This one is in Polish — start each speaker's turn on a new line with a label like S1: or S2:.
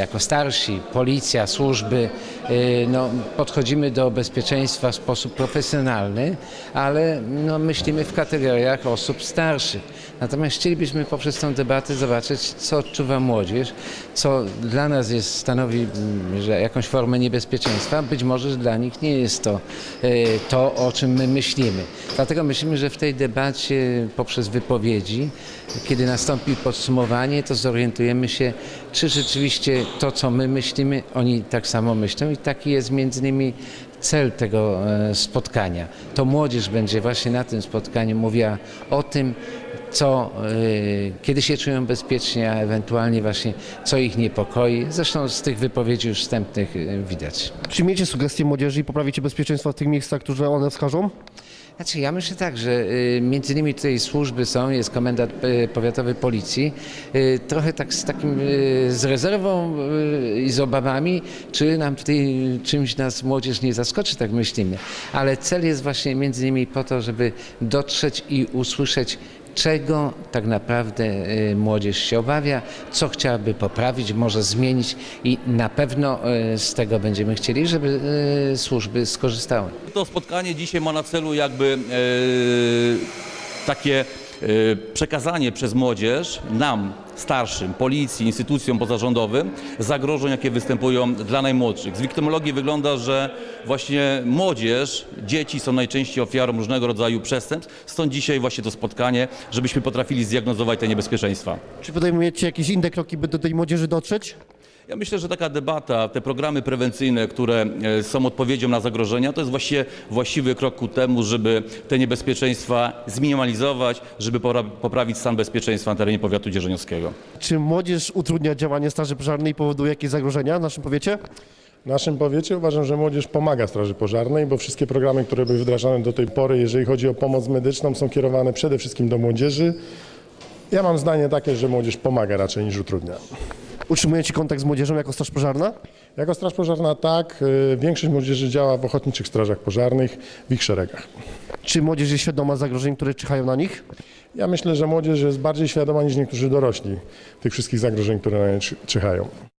S1: jako starsi, policja, służby, y, no, podchodzimy do bezpieczeństwa w sposób profesjonalny, ale no, myślimy w kategoriach osób starszych. Natomiast chcielibyśmy poprzez tę debatę zobaczyć, co odczuwa młodzież, co dla nas jest, stanowi mm, że jakąś formę niebezpieczeństwa. Być może dla nich nie jest to y, to, o czym my myślimy. Dlatego myślimy, że w tej debacie poprzez wypowiedzi, kiedy nastąpi podsumowanie, to zorientujemy się, czy rzeczywiście to, co my myślimy, oni tak samo myślą i taki jest między innymi cel tego e, spotkania. To młodzież będzie właśnie na tym spotkaniu mówiła o tym, co, e, kiedy się czują bezpiecznie, a ewentualnie właśnie co ich niepokoi. Zresztą z tych wypowiedzi już wstępnych e, widać.
S2: Przyjmiecie sugestie młodzieży i poprawicie bezpieczeństwo w tych miejscach, które one wskażą?
S1: Znaczy, ja myślę tak, że y, między innymi tutaj służby są, jest komendant y, powiatowy policji, y, trochę tak z takim, z rezerwą i z obawami, czy nam tutaj czymś nas młodzież nie zaskoczy, tak myślimy. Ale cel jest właśnie między innymi po to, żeby dotrzeć i usłyszeć, czego tak naprawdę y, młodzież się obawia, co chciałaby poprawić, może zmienić i na pewno y, z tego będziemy chcieli, żeby y, służby skorzystały.
S3: To spotkanie dzisiaj ma na celu jakby takie przekazanie przez młodzież nam, starszym, policji, instytucjom pozarządowym zagrożeń, jakie występują dla najmłodszych. Z wiktymologii wygląda, że właśnie młodzież, dzieci są najczęściej ofiarą różnego rodzaju przestępstw. Stąd dzisiaj właśnie to spotkanie, żebyśmy potrafili zdiagnozować te niebezpieczeństwa.
S2: Czy podejmujecie jakieś inne kroki, by do tej młodzieży dotrzeć?
S3: Ja myślę, że taka debata, te programy prewencyjne, które e, są odpowiedzią na zagrożenia, to jest właściwie właściwy krok ku temu, żeby te niebezpieczeństwa zminimalizować, żeby poprawić stan bezpieczeństwa na terenie powiatu dzierżoniowskiego.
S2: Czy młodzież utrudnia działanie Straży Pożarnej i powoduje jakieś zagrożenia w naszym powiecie?
S4: W naszym powiecie uważam, że młodzież pomaga Straży Pożarnej, bo wszystkie programy, które były wdrażane do tej pory, jeżeli chodzi o pomoc medyczną, są kierowane przede wszystkim do młodzieży. Ja mam zdanie takie, że młodzież pomaga raczej niż utrudnia.
S2: Utrzymujecie kontakt z młodzieżą jako Straż Pożarna?
S4: Jako Straż Pożarna tak, y, większość młodzieży działa w ochotniczych strażach pożarnych, w ich szeregach.
S2: Czy młodzież jest świadoma zagrożeń, które czyhają na nich?
S4: Ja myślę, że młodzież jest bardziej świadoma niż niektórzy dorośli tych wszystkich zagrożeń, które na nie czy- czyhają.